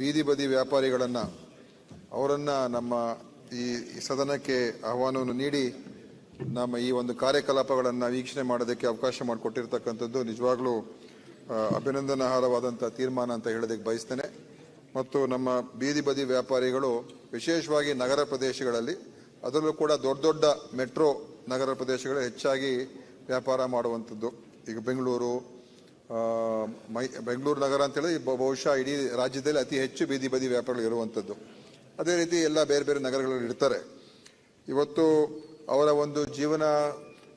ಬೀದಿ ಬದಿ ವ್ಯಾಪಾರಿಗಳನ್ನು, ಅವರನ್ನು ನಮ್ಮ ಈ ಸದನಕ್ಕೆ ಆಹ್ವಾನವನ್ನು ನೀಡಿ ನಮ್ಮ ಈ ಒಂದು ಕಾರ್ಯಕಲಾಪಗಳನ್ನು ವೀಕ್ಷಣೆ ಮಾಡೋದಕ್ಕೆ ಅವಕಾಶ ಮಾಡಿಕೊಟ್ಟಿರ್ತಕ್ಕಂಥದ್ದು ನಿಜವಾಗ್ಲೂ ಅಭಿನಂದನಾರ್ಹವಾದಂಥ ತೀರ್ಮಾನ ಅಂತ ಹೇಳೋದಕ್ಕೆ ಬಯಸ್ತೇನೆ. ಮತ್ತು ನಮ್ಮ ಬೀದಿ ಬದಿ ವ್ಯಾಪಾರಿಗಳು, ವಿಶೇಷವಾಗಿ ನಗರ ಪ್ರದೇಶಗಳಲ್ಲಿ, ಅದರಲ್ಲೂ ಕೂಡ ದೊಡ್ಡ ದೊಡ್ಡ ಮೆಟ್ರೋ ನಗರ ಪ್ರದೇಶಗಳು ಹೆಚ್ಚಾಗಿ ವ್ಯಾಪಾರ ಮಾಡುವಂಥದ್ದು. ಈಗ ಬೆಂಗಳೂರು ಮೈ, ಬೆಂಗಳೂರು ನಗರ ಅಂತೇಳಿ ಬಹುಶಃ ಇಡೀ ರಾಜ್ಯದಲ್ಲಿ ಅತಿ ಹೆಚ್ಚು ಬೀದಿ ಬದಿ ವ್ಯಾಪಾರಿಗಳು ಇರುವಂಥದ್ದು ಅದೇ ರೀತಿ ಎಲ್ಲ ಬೇರೆ ಬೇರೆ ನಗರಗಳಲ್ಲಿ ಇರ್ತಾರೆ. ಇವತ್ತು ಅವರ ಒಂದು ಜೀವನ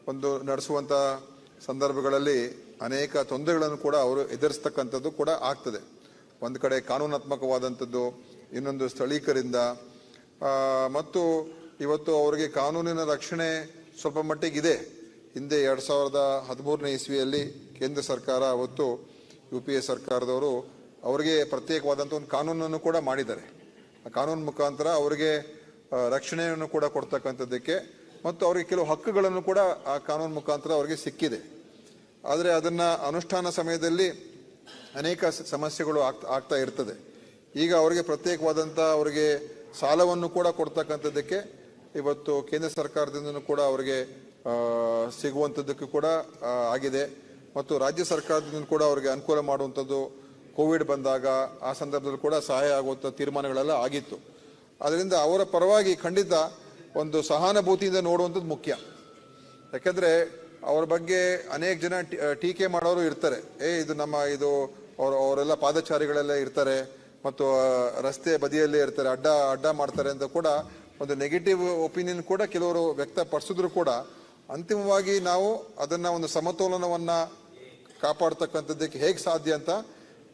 ಒಂದು ನಡೆಸುವಂಥ ಸಂದರ್ಭಗಳಲ್ಲಿ ಅನೇಕ ತೊಂದರೆಗಳನ್ನು ಕೂಡ ಅವರು ಎದುರಿಸ್ತಕ್ಕಂಥದ್ದು ಕೂಡ ಆಗ್ತದೆ. ಒಂದು ಕಡೆ ಕಾನೂನಾತ್ಮಕವಾದಂಥದ್ದು, ಇನ್ನೊಂದು ಸ್ಥಳೀಕರಿಂದ. ಮತ್ತು ಇವತ್ತು ಅವರಿಗೆ ಕಾನೂನಿನ ರಕ್ಷಣೆ ಸ್ವಲ್ಪ ಮಟ್ಟಿಗಿದೆ. ಹಿಂದೆ ಎರಡು ಸಾವಿರದ ಹದಿಮೂರನೇ ಇಸ್ವಿಯಲ್ಲಿ ಕೇಂದ್ರ ಸರ್ಕಾರ ಅವತ್ತು ಯು ಪಿ ಎ ಸರ್ಕಾರದವರು ಅವರಿಗೆ ಪ್ರತ್ಯೇಕವಾದಂಥ ಒಂದು ಕಾನೂನನ್ನು ಕೂಡ ಮಾಡಿದ್ದಾರೆ. ಆ ಕಾನೂನು ಮುಖಾಂತರ ಅವರಿಗೆ ರಕ್ಷಣೆಯನ್ನು ಕೂಡ ಕೊಡ್ತಕ್ಕಂಥದ್ದಕ್ಕೆ ಮತ್ತು ಅವರಿಗೆ ಕೆಲವು ಹಕ್ಕುಗಳನ್ನು ಕೂಡ ಆ ಕಾನೂನು ಮುಖಾಂತರ ಅವರಿಗೆ ಸಿಕ್ಕಿದೆ. ಆದರೆ ಅದನ್ನು ಅನುಷ್ಠಾನ ಸಮಯದಲ್ಲಿ ಅನೇಕ ಸಮಸ್ಯೆಗಳು ಆಗ್ತಾ ಆಗ್ತಾ ಇರ್ತದೆ. ಈಗ ಅವರಿಗೆ ಪ್ರತ್ಯೇಕವಾದಂಥ ಅವರಿಗೆ ಸಾಲವನ್ನು ಕೂಡ ಕೊಡ್ತಕ್ಕಂಥದ್ದಕ್ಕೆ ಇವತ್ತು ಕೇಂದ್ರ ಸರ್ಕಾರದಿಂದ ಕೂಡ ಅವರಿಗೆ ಸಿಗುವಂಥದ್ದಕ್ಕೂ ಕೂಡ ಆಗಿದೆ. ಮತ್ತು ರಾಜ್ಯ ಸರ್ಕಾರದಿಂದ ಕೂಡ ಅವರಿಗೆ ಅನುಕೂಲ ಮಾಡುವಂಥದ್ದು ಕೋವಿಡ್ ಬಂದಾಗ ಆ ಸಂದರ್ಭದಲ್ಲಿ ಕೂಡ ಸಹಾಯ ಆಗುವಂಥ ತೀರ್ಮಾನಗಳೆಲ್ಲ ಆಗಿತ್ತು. ಅದರಿಂದ ಅವರ ಪರವಾಗಿ ಖಂಡಿತ ಒಂದು ಸಹಾನುಭೂತಿಯಿಂದ ನೋಡುವಂಥದ್ದು ಮುಖ್ಯ. ಯಾಕೆಂದರೆ ಅವ್ರ ಬಗ್ಗೆ ಅನೇಕ ಜನ ಟೀಕೆ ಮಾಡೋರು ಇರ್ತಾರೆ. ಏ, ಇದು ನಮ್ಮ, ಇದು ಅವರು, ಅವರೆಲ್ಲ ಪಾದಚಾರಿಗಳೆಲ್ಲ ಇರ್ತಾರೆ ಮತ್ತು ರಸ್ತೆ ಬದಿಯಲ್ಲೇ ಇರ್ತಾರೆ, ಅಡ್ಡ ಅಡ್ಡ ಮಾಡ್ತಾರೆ ಅಂತ ಕೂಡ ಒಂದು ನೆಗೆಟಿವ್ ಒಪಿನಿಯನ್ ಕೂಡ ಕೆಲವರು ವ್ಯಕ್ತಪಡಿಸಿದ್ರು ಕೂಡ ಅಂತಿಮವಾಗಿ ನಾವು ಅದನ್ನು ಒಂದು ಸಮತೋಲನವನ್ನ ಕಾಪಾಡ್ತಕ್ಕಂಥದ್ದಕ್ಕೆ ಹೇಗೆ ಸಾಧ್ಯ ಅಂತ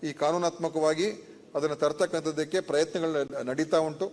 ಈ ಕಾನೂನಾತ್ಮಕವಾಗಿ ಅದನ್ನು ತರ್ತಕ್ಕಂಥದ್ದಕ್ಕೆ ಪ್ರಯತ್ನಗಳು ನಡೀತಾ ಉಂಟು.